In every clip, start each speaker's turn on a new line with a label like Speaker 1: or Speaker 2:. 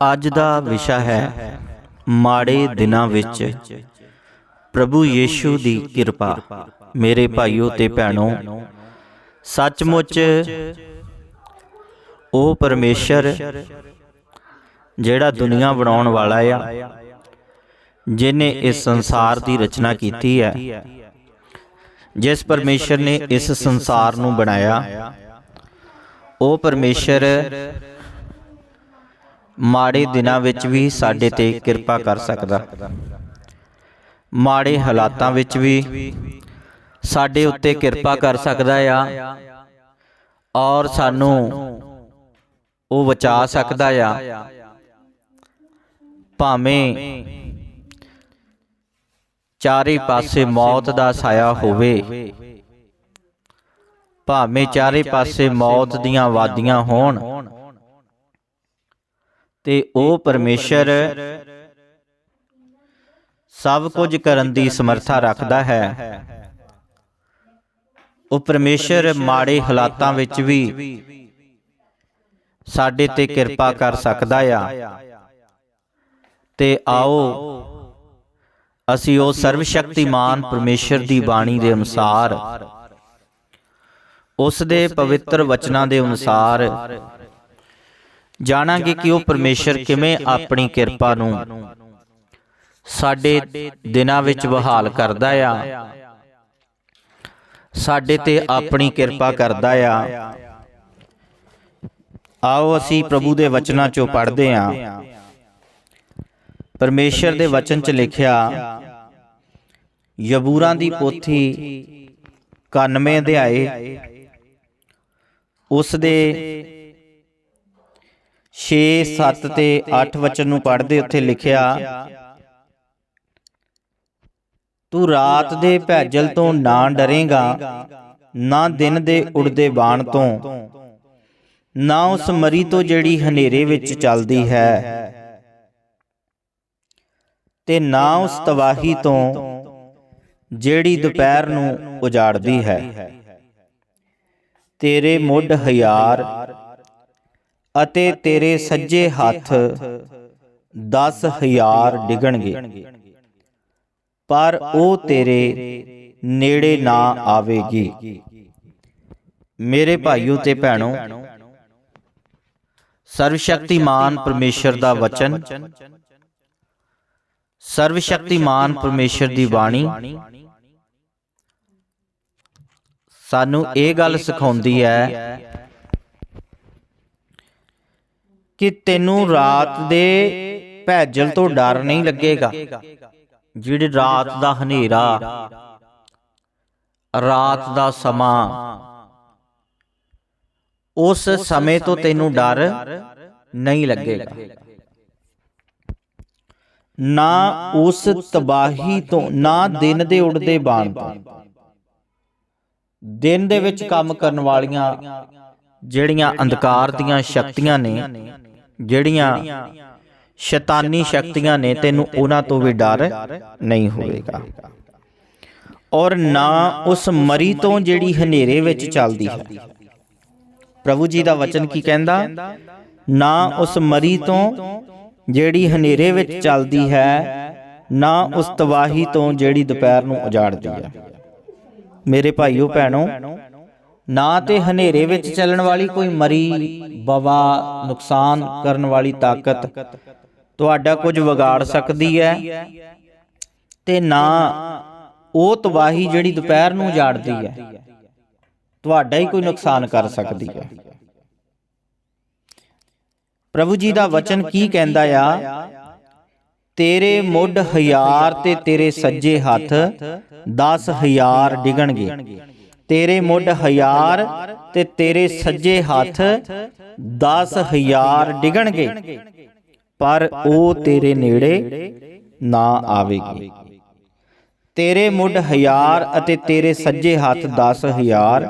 Speaker 1: ਅੱਜ ਦਾ ਵਿਸ਼ਾ ਹੈ ਮਾੜੇ ਦਿਨਾਂ ਵਿੱਚ। ਪ੍ਰਭੂ ਯੀਸ਼ੂ ਦੀ ਕਿਰਪਾ। ਮੇਰੇ ਭਾਈਓ ਤੇ ਭੈਣੋ ਸੱਚਮੁੱਚ ਉਹ ਪਰਮੇਸ਼ਰ ਜਿਹੜਾ ਦੁਨੀਆ ਬਣਾਉਣ ਵਾਲਾ ਆ ਜਿਨੇ ਇਸ ਸੰਸਾਰ ਦੀ ਰਚਨਾ ਕੀਤੀ ਹੈ। ਜਿਸ ਪਰਮੇਸ਼ਰ ਨੇ ਇਸ ਸੰਸਾਰ ਨੂੰ ਬਣਾਇਆ। ਉਹ ਪਰਮੇਸ਼ਰ ਮਾੜੇ ਦਿਨਾਂ ਵਿੱਚ ਵੀ ਸਾਡੇ ਤੇ ਕਿਰਪਾ ਕਰ ਸਕਦਾ। ਮਾੜੇ ਹਾਲਾਤਾਂ ਵਿੱਚ ਵੀ ਸਾਡੇ ਉੱਤੇ ਕਿਰਪਾ ਕਰ ਸਕਦਾ ਆ। ਔਰ ਸਾਨੂੰ ਉਹ ਬਚਾ ਸਕਦਾ ਆ। ਭਾਵੇਂ ਚਾਰੇ ਪਾਸੇ ਮੌਤ ਦਾ ਸਾਇਆ ਹੋਵੇ। ਭਾਵੇਂ ਚਾਰੇ ਪਾਸੇ ਮੌਤ ਦੀਆਂ ਵਾਦੀਆਂ ਹੋਣ। ਤੇ ਉਹ ਪਰਮੇਸ਼ਰ ਸਭ ਕੁਝ ਕਰਨ ਦੀ ਸਮਰੱਥਾ ਰੱਖਦਾ ਹੈ। ਉਹ ਪਰਮੇਸ਼ਰ ਮਾੜੇ ਹਾਲਾਤਾਂ ਵਿੱਚ ਵੀ ਸਾਡੇ ਤੇ ਕਿਰਪਾ ਕਰ ਸਕਦਾ ਆ। ਤੇ ਆਓ ਅਸੀਂ ਉਹ ਸਰਵ ਸ਼ਕਤੀਮਾਨ ਪਰਮੇਸ਼ਰ ਦੀ ਬਾਣੀ ਦੇ ਅਨੁਸਾਰ। ਉਸ ਦੇ ਪਵਿੱਤਰ ਵਚਨਾਂ ਦੇ ਅਨੁਸਾਰ ਜਾਣਾਂਗੇ ਕਿ ਉਹ ਪਰਮੇਸ਼ਰ ਕਿਵੇਂ ਆਪਣੀ ਕਿਰਪਾ ਨੂੰ ਸਾਡੇ ਦਿਨਾਂ ਵਿੱਚ ਬਹਾਲ ਕਰਦਾ ਆ। ਸਾਡੇ ਤੇ ਆਪਣੀ ਕਿਰਪਾ ਕਰਦਾ ਆ। ਆਓ ਅਸੀਂ ਪ੍ਰਭੂ ਦੇ ਵਚਨਾਂ ਚੋਂ ਪੜ੍ਹਦੇ ਆਂ। ਪਰਮੇਸ਼ਰ ਦੇ ਵਚਨ 'ਚ ਲਿਖਿਆ ਯਬੂਰਾਂ ਦੀ ਪੋਥੀ 91 ਅਧਿਆਏ। ਉਸ ਦੇ 6 7 ਤੇ 8 ਵਚਨ ਨੂੰ ਪੜ੍ਹਦੇ ਉੱਥੇ ਲਿਖਿਆ, ਤੂੰ ਰਾਤ ਦੇ ਭੈਜਲ ਤੋਂ ਨਾ ਡਰੇਗਾ, ਨਾ ਦਿਨ ਦੇ ਉੜਦੇ ਬਾਣ ਤੋਂ, ਨਾ ਉਸ ਮਰੀ ਤੋਂ ਜਿਹੜੀ ਹਨੇਰੇ ਵਿੱਚ ਚੱਲਦੀ ਹੈ, ਤੇ ਨਾ ਉਸ ਤਵਾਹੀ ਤੋਂ ਜਿਹੜੀ ਦੁਪਹਿਰ ਨੂੰ ਉਜਾੜਦੀ ਹੈ। ਤੇਰੇ ਮੁੱਢ ਹਯਾਰ ਅਤੇ ਤੇਰੇ ਸੱਜੇ ਹੱਥ 10000 ਡਿਗਣਗੇ। ਪਰ ਉਹ ਤੇਰੇ ਨੇੜੇ ਨਾ ਆਵੇਗੀ। ਮੇਰੇ ਭਾਈਓ ਤੇ ਭੈਣੋ ਸਰਵ ਸ਼ਕਤੀਮਾਨ ਪਰਮੇਸ਼ਰ ਦਾ ਵਚਨ ਸਰਵ ਸ਼ਕਤੀਮਾਨ ਪਰਮੇਸ਼ਰ ਦੀ ਬਾਣੀ, ਸਾਨੂੰ ਇਹ ਗੱਲ ਸਿਖਾਉਂਦੀ ਹੈ ਕਿ ਤੈਨੂੰ ਰਾਤ ਦੇ ਭੈਜਲ ਤੋਂ ਡਰ ਨਹੀਂ ਲੱਗੇਗਾ। ਜਿਹੜੀ ਰਾਤ ਦਾ ਹਨੇਰਾ ਰਾਤ ਦਾ ਸਮਾਂ ਉਸ ਸਮੇਂ ਤੋਂ ਤੈਨੂੰ ਡਰ ਨਹੀਂ ਲੱਗੇਗਾ। ਨਾ ਉਸ ਤਬਾਹੀ ਤੋਂ ਨਾ ਦਿਨ ਦੇ ਉੜਦੇ ਬਾਣ ਤੋਂ। ਦਿਨ ਦੇ ਵਿੱਚ ਕੰਮ ਕਰਨ ਵਾਲੀਆਂ ਜਿਹੜੀਆਂ ਅੰਧਕਾਰ ਦੀਆਂ ਸ਼ਕਤੀਆਂ ਨੇ ਜਿਹੜੀਆਂ ਸ਼ੈਤਾਨੀ ਸ਼ਕਤੀਆਂ ਨੇ ਤੈਨੂੰ ਉਹਨਾਂ ਤੋਂ ਵੀ ਡਰ ਨਹੀਂ ਹੋਵੇਗਾ ਔਰ ਨਾ ਉਸ ਮਰੀ ਤੋਂ ਜਿਹੜੀ ਹਨੇਰੇ ਵਿੱਚ ਚੱਲਦੀ ਹੈ। ਪ੍ਰਭੂ ਜੀ ਦਾ ਵਚਨ ਕੀ ਕਹਿੰਦਾ? ਨਾ ਉਸ ਮਰੀ ਤੋਂ ਜਿਹੜੀ ਹਨੇਰੇ ਵਿੱਚ ਚੱਲਦੀ ਹੈ ਨਾ ਉਸ ਤਵਾਹੀ ਤੋਂ ਜਿਹੜੀ ਦੁਪਹਿਰ ਨੂੰ ਉਜਾੜਦੀ ਹੈ। ਮੇਰੇ ਭਾਈਓ ਭੈਣੋ ਨਾ ਤੇ ਹਨੇਰੇ ਵਿੱਚ ਚੱਲਣ ਵਾਲੀ ਕੋਈ ਮਰੀ, ਬਵਾ, ਨੁਕਸਾਨ ਕਰਨ ਵਾਲੀ ਤਾਕਤ ਤੁਹਾਡਾ ਕੁਝ ਵਿਗਾੜ ਸਕਦੀ ਹੈ ਤੇ ਨਾ ਉਹ ਤਬਾਹੀ ਜਿਹੜੀ ਦੁਪਹਿਰ ਨੂੰ ਜਾੜਦੀ ਹੈ, ਤੁਹਾਡਾ ਹੀ ਕੋਈ ਨੁਕਸਾਨ ਕਰ ਸਕਦੀ ਹੈ। ਪ੍ਰਭੂ ਜੀ ਦਾ ਵਚਨ ਕੀ ਕਹਿੰਦਾ ਆ? ਤੇਰੇ ਮੁੱਢ ਹਜ਼ਾਰ ਤੇ ਤੇਰੇ ਸੱਜੇ ਹੱਥ 10000 ਡਿਗਣਗੇ। ਤੇਰੇ ਮੁੱਢ ਹਜ਼ਾਰ ਤੇ ਤੇਰੇ ਸੱਜੇ ਹੱਥ 10000 ਡਿਗਣਗੇ, ਪਰ ਉਹ ਤੇਰੇ ਨੇੜੇ ਨਾ ਆਵੇਗੀ। ਤੇਰੇ ਮੁੱਢ ਹਜ਼ਾਰ ਅਤੇ ਤੇਰੇ ਸੱਜੇ ਹੱਥ 10000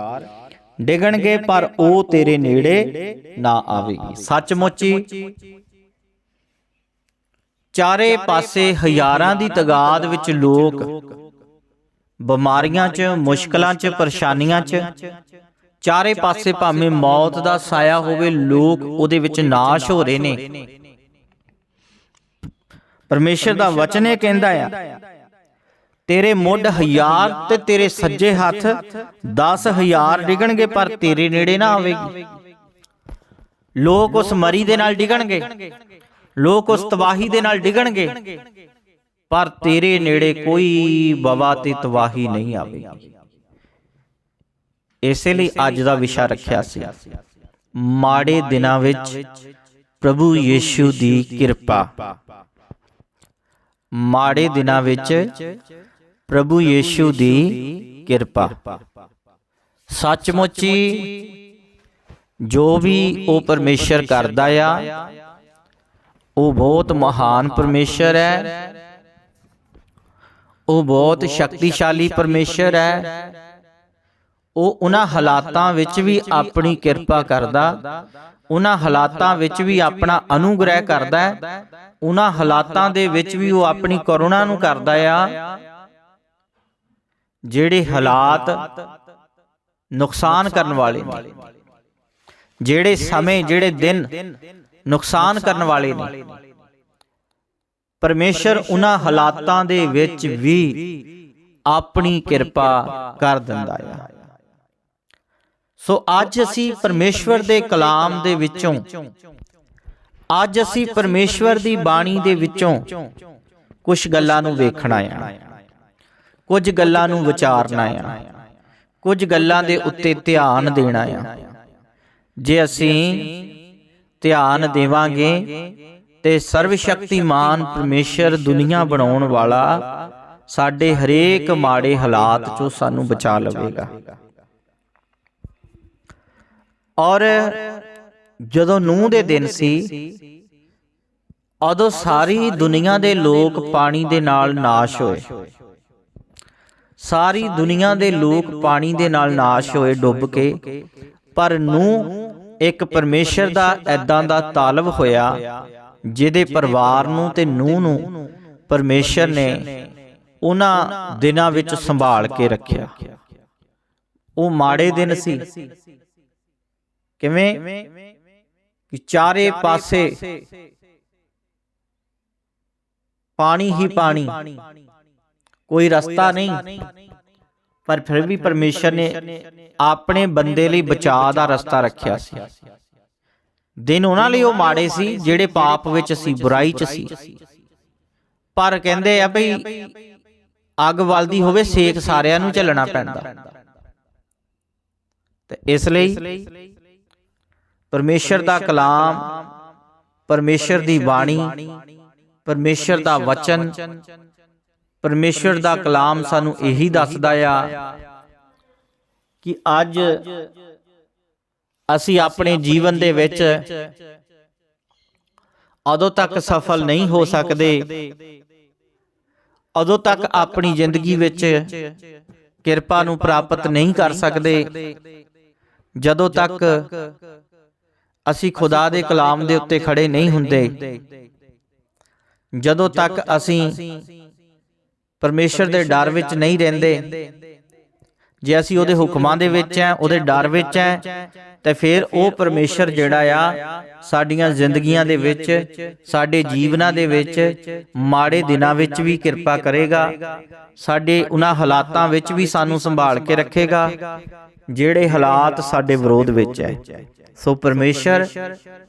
Speaker 1: ਡਿਗਣਗੇ, ਪਰ ਉਹ ਤੇਰੇ ਨੇੜੇ ਨਾ ਆਵੇਗੀ। ਸੱਚਮੁੱਚ ਹੀ ਚਾਰੇ ਪਾਸੇ ਹਜ਼ਾਰਾਂ ਦੀ ਤਗਾਦ ਵਿੱਚ ਲੋਕ ਬਿਮਾਰੀਆਂ 'ਚ ਮੁਸ਼ਕਲਾਂ 'ਚ ਪਰੇਸ਼ਾਨੀਆਂ 'ਚ। ਚਾਰੇ ਪਾਸੇ ਭਾਵੇਂ ਮੌਤ ਦਾ ਸਾਇਆ ਹੋਵੇ ਲੋਕ ਉਹਦੇ ਵਿੱਚ ਨਾਸ਼ ਹੋ ਰਹੇ ਨੇ। ਪਰਮੇਸ਼ਰ ਦਾ ਵਚਨ ਇਹ ਕਹਿੰਦਾ ਆ ਤੇਰੇ ਮੁੱਢ ਹਜ਼ਾਰ ਤੇ ਤੇਰੇ ਸੱਜੇ ਹੱਥ 10000 ਡਿਗਣਗੇ ਪਰ ਤੇਰੇ ਨੇੜੇ ਨਾ ਆਵੇਗੀ। ਲੋਕ ਉਸ ਮਰੀ ਦੇ ਨਾਲ ਡਿਗਣਗੇ। ਲੋਕ ਉਸ ਤਬਾਹੀ ਦੇ ਨਾਲ ਡਿਗਣਗੇ। ਪਰ ਤੇਰੇ ਨੇੜੇ ਕੋਈ ਬਵਾ ਤੇ ਤਬਾਹੀ ਨਹੀਂ ਆਵੇਗੀ। ਇਸੇ ਲਈ ਅੱਜ ਦਾ ਵਿਸ਼ਾ ਰੱਖਿਆ ਸੀ। ਮਾੜੇ ਦਿਨਾਂ ਵਿੱਚ ਪ੍ਰਭੂ ਯੀਸ਼ੂ ਦੀ ਕਿਰਪਾ। ਮਾੜੇ ਦਿਨਾਂ ਵਿੱਚ ਪ੍ਰਭੂ ਯੀਸ਼ੂ ਦੀ ਕਿਰਪਾ। ਸੱਚਮੁੱਚ ਹੀ ਜੋ ਵੀ ਉਹ ਪਰਮੇਸ਼ਰ ਕਰਦਾ ਆ ਉਹ ਬਹੁਤ ਮਹਾਨ ਪਰਮੇਸ਼ਰ ਹੈ। ਉਹ ਬਹੁਤ ਸ਼ਕਤੀਸ਼ਾਲੀ ਪਰਮੇਸ਼ਰ ਹੈ। ਉਹ ਉਹਨਾਂ ਹਾਲਾਤਾਂ ਵਿੱਚ ਵੀ ਆਪਣੀ ਕਿਰਪਾ ਕਰਦਾ। ਉਹਨਾਂ ਹਾਲਾਤਾਂ ਵਿੱਚ ਵੀ ਆਪਣਾ ਅਨੁਗ੍ਰਹਿ ਕਰਦਾ ਹੈ। ਉਹਨਾਂ ਹਾਲਾਤਾਂ ਦੇ ਵਿੱਚ ਵੀ ਉਹ ਆਪਣੀ ਕਰੁਣਾ ਨੂੰ ਕਰਦਾ ਆ। ਜਿਹੜੇ ਹਾਲਾਤ ਨੁਕਸਾਨ ਕਰਨ ਵਾਲੇ ਨੇ। ਜਿਹੜੇ ਸਮੇਂ ਜਿਹੜੇ ਦਿਨ ਨੁਕਸਾਨ ਕਰਨ ਵਾਲੇ ਨੇ। ਪਰਮੇਸ਼ਰ ਉਹਨਾਂ ਹਾਲਾਤਾਂ ਦੇ ਵਿੱਚ ਵੀ ਆਪਣੀ ਕਿਰਪਾ ਕਰ ਦਿੰਦਾ ਹੈ ਸੋ ਅੱਜ ਅਸੀਂ ਪਰਮੇਸ਼ਵਰ ਦੇ ਕਲਾਮ ਦੇ ਵਿੱਚੋਂ ਅੱਜ ਅਸੀਂ ਪਰਮੇਸ਼ਵਰ ਦੀ ਬਾਣੀ ਦੇ ਵਿੱਚੋਂ ਕੁਝ ਗੱਲਾਂ ਨੂੰ ਵੇਖਣਾ ਆ। ਕੁਝ ਗੱਲਾਂ ਨੂੰ ਵਿਚਾਰਨਾ ਆ। ਕੁਝ ਗੱਲਾਂ ਦੇ ਉੱਤੇ ਧਿਆਨ ਦੇਣਾ ਆ। ਜੇ ਅਸੀਂ ਧਿਆਨ ਦੇਵਾਂਗੇ ਤੇ ਸਰਵ ਸ਼ਕਤੀਮਾਨ ਪਰਮੇਸ਼ਰ ਦੁਨੀਆ ਬਣਾਉਣ ਵਾਲਾ ਸਾਡੇ ਹਰੇਕ ਮਾੜੇ ਹਾਲਾਤ ਚੋਂ ਸਾਨੂੰ ਬਚਾ ਲਵੇਗਾ। ਔਰ ਜਦੋਂ ਨੂਹ ਦੇ ਦਿਨ ਸੀ, ਉਦੋਂ ਸਾਰੀ ਦੁਨੀਆ ਦੇ ਲੋਕ ਪਾਣੀ ਦੇ ਨਾਲ ਨਾਸ਼ ਹੋਏ। ਸਾਰੀ ਦੁਨੀਆ ਦੇ ਲੋਕ ਪਾਣੀ ਦੇ ਨਾਲ ਨਾਸ਼ ਹੋਏ ਡੁੱਬ ਕੇ, ਪਰ ਨੂੰ ਇੱਕ ਪਰਮੇਸ਼ਰ ਦਾ ਐਦਾਂ ਦਾ ਤਾਲਬ ਹੋਇਆ ਜਿਹਦੇ ਪਰਿਵਾਰ ਨੂੰ ਤੇ ਨੂੰ ਨੂੰ ਪਰਮੇਸ਼ਰ ਨੇ ਉਹਨਾਂ ਦਿਨਾਂ ਵਿੱਚ ਸੰਭਾਲ ਕੇ ਰੱਖਿਆ। ਉਹ ਮਾੜੇ ਦਿਨ ਸੀ। ਕਿਵੇਂ? ਕਿ ਚਾਰੇ ਪਾਸੇ ਪਾਣੀ ਹੀ ਪਾਣੀ ਕੋਈ ਰਸਤਾ ਨਹੀਂ। ਪਰ ਫਿਰ ਵੀ ਪਰਮੇਸ਼ਰ ਨੇ ਆਪਣੇ ਬੰਦੇ ਲਈ ਬਚਾਅ ਦਾ ਰਸਤਾ ਰੱਖਿਆ ਸੀ। ਦਿਨ ਉਹਨਾਂ ਲਈ ਉਹ ਮਾੜੇ ਸੀ ਜਿਹੜੇ ਪਾਪ ਵਿੱਚ ਸੀ ਬੁਰਾਈ 'ਚ ਸੀ। ਪਰ ਕਹਿੰਦੇ ਆ ਭਈ ਅੱਗ ਵਲਦੀ ਹੋਵੇ ਸੇਕ ਸਾਰਿਆਂ ਨੂੰ ਝੱਲਣਾ ਪੈਂਦਾ। ਤੇ ਇਸ ਲਈ ਪਰਮੇਸ਼ਰ ਦਾ ਕਲਾਮ ਪਰਮੇਸ਼ਰ ਦੀ ਬਾਣੀ ਪਰਮੇਸ਼ਰ ਦਾ ਵਚਨ ਪਰਮੇਸ਼ਰ ਦਾ ਕਲਾਮ ਸਾਨੂੰ ਇਹੀ ਦੱਸਦਾ ਆ ਕਿ ਅੱਜ ਅਸੀਂ ਆਪਣੇ ਜੀਵਨ ਦੇ ਵਿੱਚ ਉਦੋਂ ਤੱਕ ਸਫਲ ਨਹੀਂ ਹੋ ਸਕਦੇ। ਉਦੋਂ ਤੱਕ ਆਪਣੀ ਜ਼ਿੰਦਗੀ ਵਿੱਚ ਕਿਰਪਾ ਨੂੰ ਪ੍ਰਾਪਤ ਨਹੀਂ ਕਰ ਸਕਦੇ। ਜਦੋਂ ਤੱਕ ਅਸੀਂ ਖੁਦਾ ਦੇ ਕਲਾਮ ਦੇ ਉੱਤੇ ਖੜੇ ਨਹੀਂ ਹੁੰਦੇ। ਜਦੋਂ ਤੱਕ ਅਸੀਂ ਪਰਮੇਸ਼ਰ ਦੇ ਡਰ ਵਿੱਚ ਨਹੀਂ ਰਹਿੰਦੇ। ਜੇ ਅਸੀਂ ਉਹਦੇ ਹੁਕਮਾਂ ਦੇ ਵਿੱਚ ਆ ਉਹਦੇ ਡਰ ਵਿੱਚ ਆ ਤੇ ਫਿਰ ਉਹ ਪਰਮੇਸ਼ਰ ਜਿਹੜਾ ਆ ਸਾਡੀਆਂ ਜ਼ਿੰਦਗੀਆਂ ਦੇ ਵਿੱਚ ਸਾਡੇ ਜੀਵਨਾਂ ਦੇ ਵਿੱਚ ਮਾੜੇ ਦਿਨਾਂ ਵਿੱਚ ਵੀ ਕਿਰਪਾ ਕਰੇਗਾ ਸਾਡੇ ਉਹਨਾਂ ਹਾਲਾਤਾਂ ਵਿੱਚ ਵੀ ਸਾਨੂੰ ਸੰਭਾਲ ਕੇ ਰੱਖੇਗਾ ਜਿਹੜੇ ਹਾਲਾਤ ਸਾਡੇ ਵਿਰੋਧ ਵਿੱਚ ਹੈ। ਸੋ ਪਰਮੇਸ਼ਰ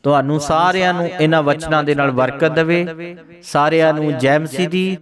Speaker 1: ਤੁਹਾਨੂੰ ਸਾਰਿਆਂ ਨੂੰ ਇਹਨਾਂ ਵਚਨਾਂ ਦੇ ਨਾਲ ਬਰਕਤ ਦੇਵੇ ਸਾਰਿਆਂ ਨੂੰ ਜੈ ਮਸੀਹ ਦੀ